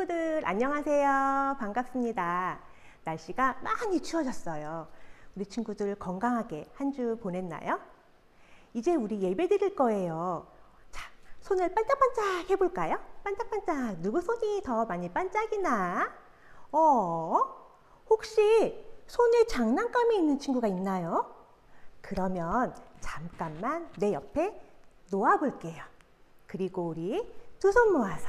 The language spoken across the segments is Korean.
친구들 안녕하세요. 반갑습니다. 날씨가 많이 추워졌어요. 우리 친구들 건강하게 한 주 보냈나요? 이제 우리 예배 드릴 거예요. 자, 손을 반짝반짝 해볼까요? 반짝반짝. 누구 손이 더 많이 반짝이나? 어? 혹시 손에 장난감이 있는 친구가 있나요? 그러면 잠깐만 내 옆에 놓아볼게요. 그리고 우리 두 손 모아서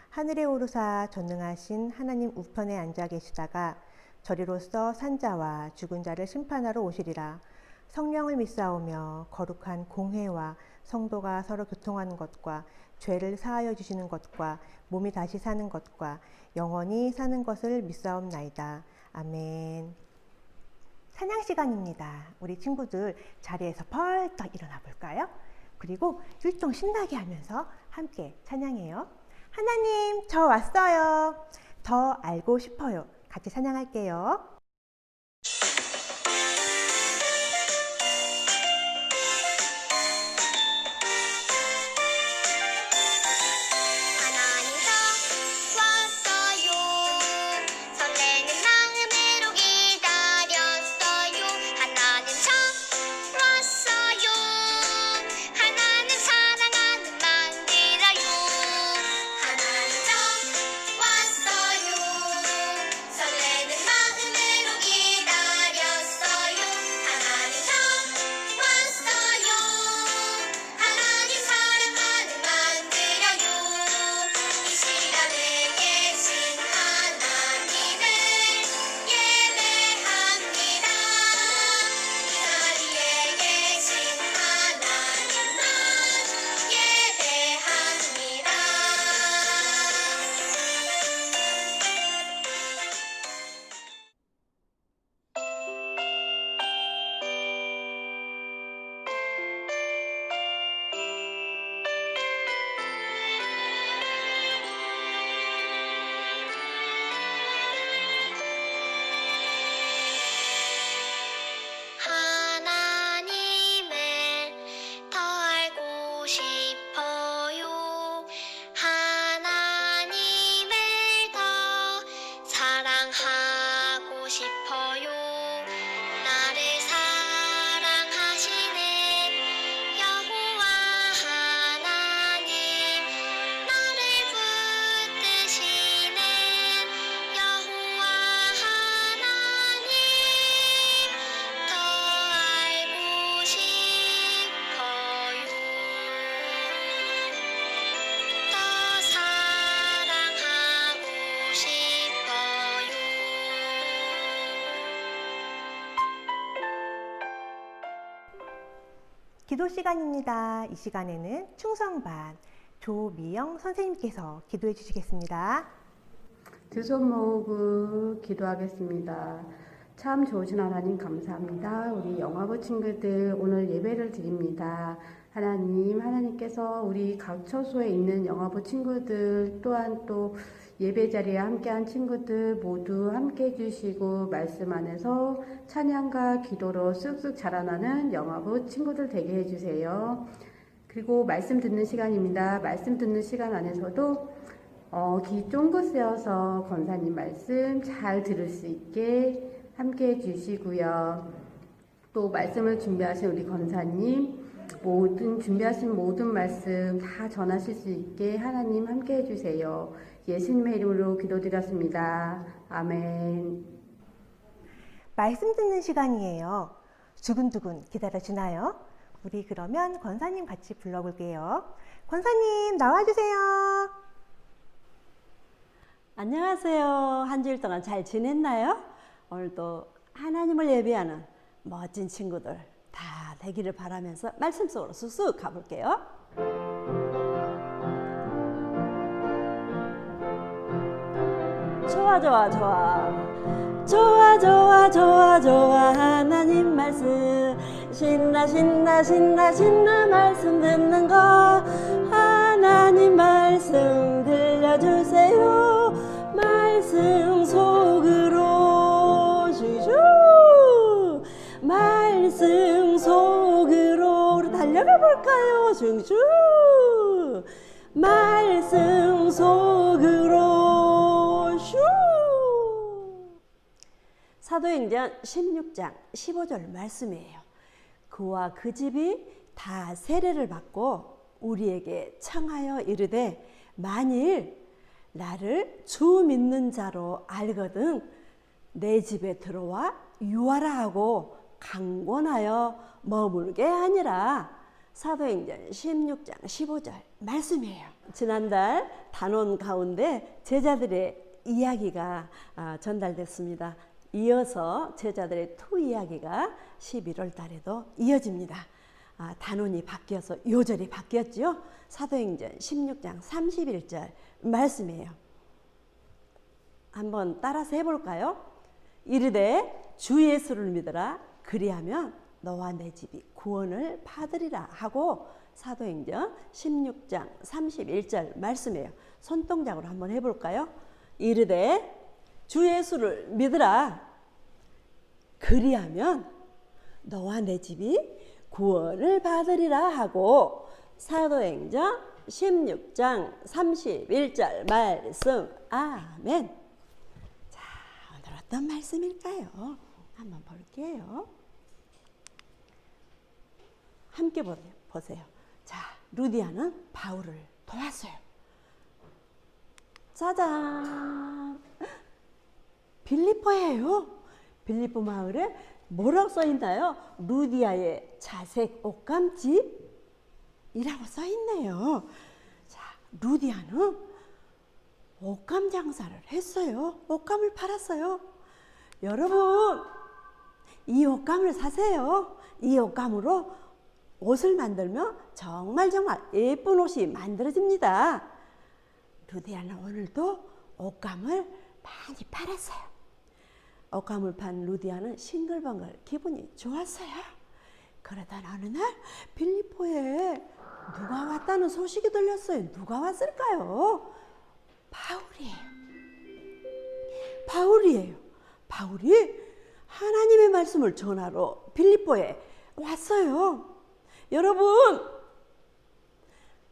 하늘에 오르사 전능하신 하나님 우편에 앉아 계시다가 저리로서 산자와 죽은 자를 심판하러 오시리라. 성령을 믿사오며 거룩한 공회와 성도가 서로 교통하는 것과 죄를 사하여 주시는 것과 몸이 다시 사는 것과 영원히 사는 것을 믿사옵나이다. 아멘. 찬양 시간입니다. 우리 친구들 자리에서 벌떡 일어나 볼까요? 그리고 율동 신나게 하면서 함께 찬양해요. 하나님, 저 왔어요. 더 알고 싶어요. 같이 찬양할게요. 기도 시간입니다. 이 시간에는 충성반 조미영 선생님께서 기도해 주시겠습니다. 두 손 모으고 기도하겠습니다. 참 좋으신 하나님 감사합니다. 우리 영화부 친구들 오늘 예배를 드립니다. 하나님, 하나님께서 우리 각 처소에 있는 영화부 친구들 또한 또 예배 자리에 함께한 친구들 모두 함께 해주시고 말씀 안에서 찬양과 기도로 쑥쑥 자라나는 영화부 친구들 되게 해주세요. 그리고 말씀 듣는 시간입니다. 말씀 듣는 시간 안에서도 어, 귀 쫑긋 세워서 권사님 말씀 잘 들을 수 있게 함께 해주시고요. 또 말씀을 준비하신 우리 권사님 모든 준비하신 모든 말씀 다 전하실 수 있게 하나님 함께 해주세요. 예수님의 이름으로 기도드렸습니다. 아멘. 말씀 듣는 시간이에요. 두근두근 기다려지나요? 우리 그러면 권사님 같이 불러볼게요. 권사님 나와주세요. 안녕하세요. 한 주일 동안 잘 지냈나요? 오늘도 하나님을 예배하는 멋진 친구들 다 되기를 바라면서 말씀 속으로 쑥쑥 가볼게요. 좋아, 좋아, 좋아. 좋아 좋아 좋아 좋아. 하나님 말씀. 신나 신나 신나 신나 말씀 듣는 거. 하나님 말씀 들려주세요. 말씀 속으로. 슈슈 말씀 속으로 우리 달려가 볼까요? 슈슈 말씀 속으로 사도행전 16장 15절 말씀이에요. 그와 그 집이 다 세례를 받고 우리에게 청하여 이르되 만일 나를 주 믿는 자로 알거든 내 집에 들어와 유하라 하고 강권하여 머물게 하니라. 사도행전 16장 15절 말씀이에요. 지난달 단원 가운데 제자들의 이야기가 아, 전달됐습니다. 이어서 제자들의 투 이야기가 11월 달에도 이어집니다. 아, 단원이 바뀌어서 요절이 바뀌었죠. 사도행전 16장 31절 말씀이에요. 한번 따라서 해볼까요? 이르되 주 예수를 믿어라 그리하면 너와 내 집이 구원을 받으리라 하고 사도행전 16장 31절 말씀이에요. 손동작으로 한번 해볼까요? 이르되 주 예수를 믿으라. 그리하면 너와 내 집이 구원을 받으리라 하고 사도행전 16장 31절 말씀. 아멘. 자 오늘 어떤 말씀일까요? 한번 볼게요. 함께 보- 보세요. 자 루디아는 바울을 도왔어요. 짜잔 빌리포예요. 빌리포 마을에 뭐라고 써 있나요? 루디아의 자색 옷감집이라고 써 있네요. 자, 루디아는 옷감 장사를 했어요. 옷감을 팔았어요. 여러분, 이 옷감을 사세요. 이 옷감으로 옷을 만들면 정말 정말 예쁜 옷이 만들어집니다. 루디아는 오늘도 옷감을 많이 팔았어요. 옷감을 판 루디아는 싱글벙글 기분이 좋았어요. 그러던 어느 날 빌리포에 누가 왔다는 소식이 들렸어요. 누가 왔을까요? 바울이에요. 바울이에요. 바울이 하나님의 말씀을 전하러 빌리포에 왔어요. 여러분,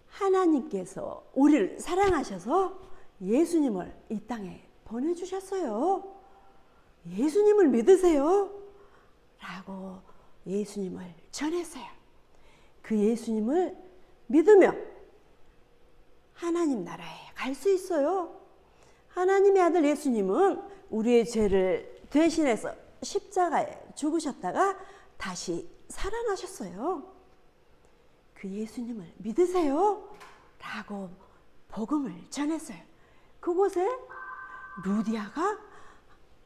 하나님께서 우리를 사랑하셔서 예수님을 이 땅에 보내주셨어요. 예수님을 믿으세요. 라고 예수님을 전했어요. 그 예수님을 믿으면 하나님 나라에 갈 수 있어요. 하나님의 아들 예수님은 우리의 죄를 대신해서 십자가에 죽으셨다가 다시 살아나셨어요. 그 예수님을 믿으세요. 라고 복음을 전했어요. 그곳에 루디아가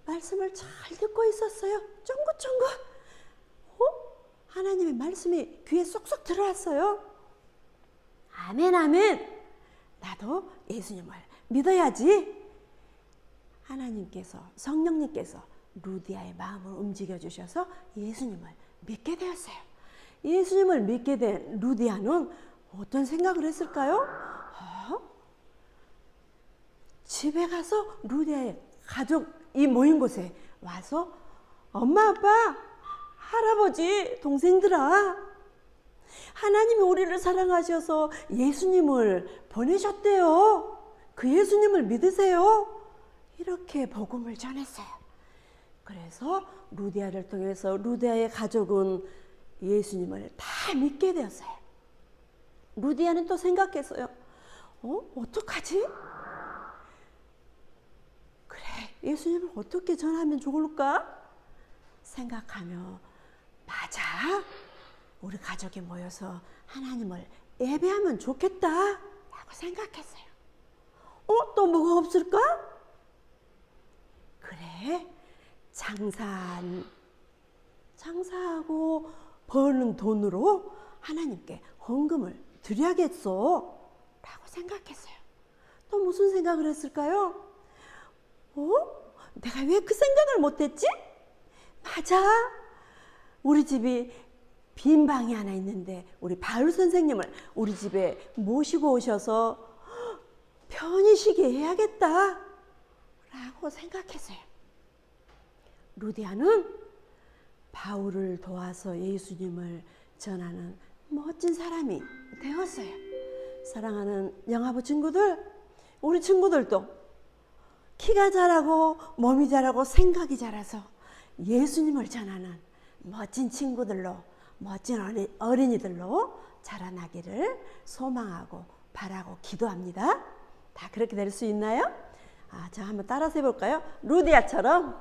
말씀을 잘 듣고 있었어요. 쫑긋쫑긋. 어? 하나님의 말씀이 귀에 쏙쏙 들어왔어요. 아멘, 아멘. 나도 예수님을 믿어야지. 하나님께서, 성령님께서 루디아의 마음을 움직여 주셔서 예수님을 믿게 되었어요. 예수님을 믿게 된 루디아는 어떤 생각을 했을까요? 어? 집에 가서 루디아의 가족이 모인 곳에 와서 엄마, 아빠, 할아버지, 동생들아, 하나님이 우리를 사랑하셔서 예수님을 보내셨대요. 그 예수님을 믿으세요. 이렇게 복음을 전했어요. 그래서 루디아를 통해서 루디아의 가족은 예수님을 다 믿게 되었어요. 루디아는 또 생각했어요. 어? 어떡하지? 예수님을 어떻게 전하면 좋을까? 생각하며, 맞아. 우리 가족이 모여서 하나님을 예배하면 좋겠다. 라고 생각했어요. 어? 또 뭐가 없을까? 그래, 장사, 장사하고 버는 돈으로 하나님께 헌금을 드려야겠어. 라고 생각했어요. 또 무슨 생각을 했을까요? 어? 내가 왜 그 생각을 못했지? 맞아. 우리 집이 빈 방이 하나 있는데 우리 바울 선생님을 우리 집에 모시고 오셔서 편히 쉬게 해야겠다. 라고 생각했어요. 루디아는 바울을 도와서 예수님을 전하는 멋진 사람이 되었어요. 사랑하는 영화부 친구들, 우리 친구들도 키가 자라고 몸이 자라고 생각이 자라서 예수님을 전하는 멋진 친구들로 멋진 어린이들로 자라나기를 소망하고 바라고 기도합니다. 다 그렇게 될 수 있나요? 아, 자 한번 따라서 해볼까요? 루디아처럼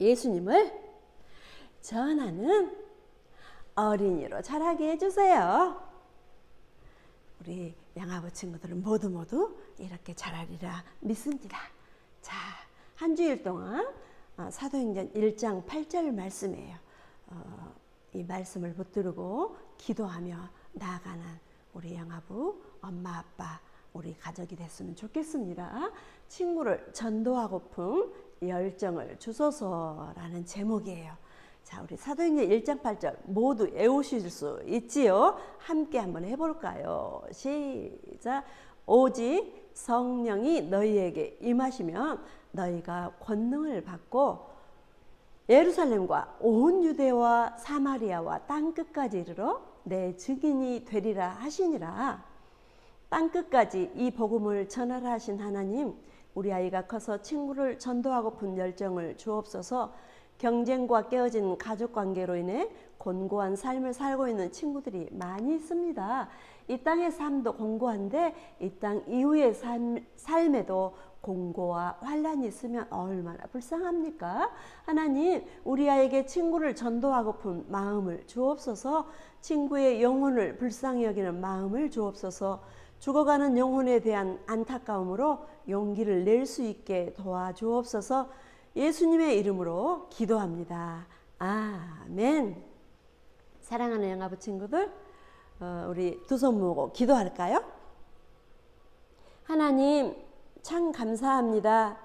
예수님을 전하는 어린이로 자라게 해주세요. 우리 양아버 친구들 은 모두 모두 이렇게 자라리라 믿습니다. 자, 한 주일 동안 어, 사도행전 1장 8절 말씀이에요. 어, 이 말씀을 붙들고 기도하며 나아가는 우리 양아부, 엄마, 아빠, 우리 가족이 됐으면 좋겠습니다. 친구를 전도하고픈 열정을 주소서라는 제목이에요. 자, 우리 사도행전 1장 8절 모두 외우실 수 있지요? 함께 한번 해볼까요? 시작. 오직 성령이 너희에게 임하시면 너희가 권능을 받고 예루살렘과 온 유대와 사마리아와 땅 끝까지 이르러 내 증인이 되리라 하시니라. 땅 끝까지 이 복음을 전하라 하신 하나님, 우리 아이가 커서 친구를 전도하고픈 열정을 주옵소서. 경쟁과 깨어진 가족 관계로 인해 곤고한 삶을 살고 있는 친구들이 많이 있습니다. 이 땅의 삶도 공고한데 이 땅 이후의 삶, 삶에도 공고와 환란이 있으면 얼마나 불쌍합니까? 하나님, 우리 아이에게 친구를 전도하고픈 마음을 주옵소서. 친구의 영혼을 불쌍히 여기는 마음을 주옵소서. 죽어가는 영혼에 대한 안타까움으로 용기를 낼 수 있게 도와주옵소서. 예수님의 이름으로 기도합니다. 아멘. 사랑하는 영아부 친구들, 어, 우리 두 손 모으고 기도할까요? 하나님, 참 감사합니다.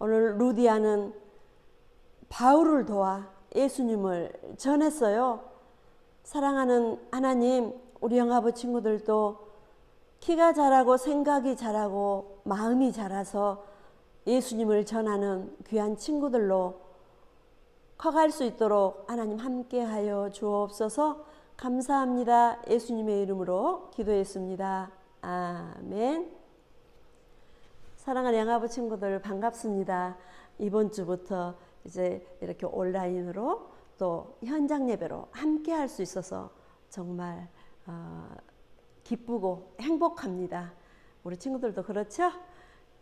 오늘 루디아는 바울을 도와 예수님을 전했어요. 사랑하는 하나님, 우리 영아부 친구들도 키가 자라고 생각이 자라고 마음이 자라서 예수님을 전하는 귀한 친구들로 커갈 수 있도록 하나님 함께하여 주옵소서 감사합니다. 예수님의 이름으로 기도했습니다. 아멘. 사랑하는 양아부 친구들 반갑습니다. 이번 주부터 이제 이렇게 온라인으로 또 현장 예배로 함께 할 수 있어서 정말 어, 기쁘고 행복합니다. 우리 친구들도 그렇죠?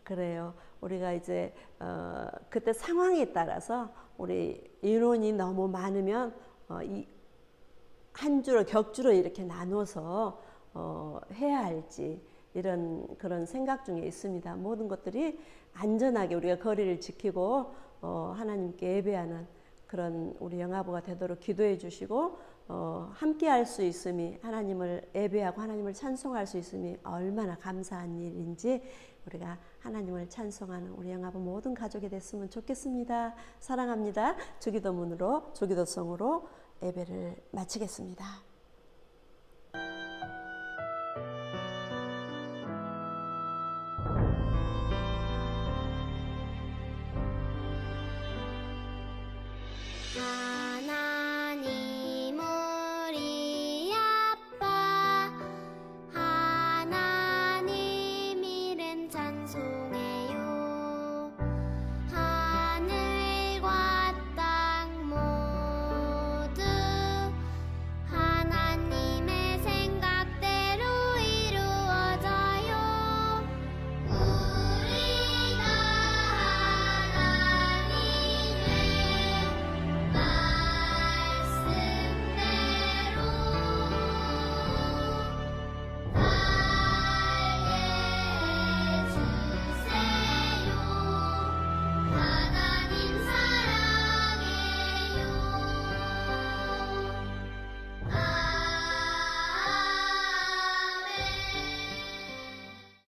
그래요. 우리가 이제 어, 그때 상황에 따라서 우리 인원이 너무 많으면 어, 이한 주로 격주로 이렇게 나눠서 어, 해야 할지 이런 그런 생각 중에 있습니다. 모든 것들이 안전하게 우리가 거리를 지키고 어, 하나님께 예배하는 그런 우리 영아부가 되도록 기도해 주시고 어, 함께 할 수 있음이 하나님을 예배하고 하나님을 찬송할 수 있음이 얼마나 감사한 일인지 우리가 하나님을 찬송하는 우리 영아부 모든 가족이 됐으면 좋겠습니다. 사랑합니다. 주기도문으로 주기도성으로 예배를 마치겠습니다.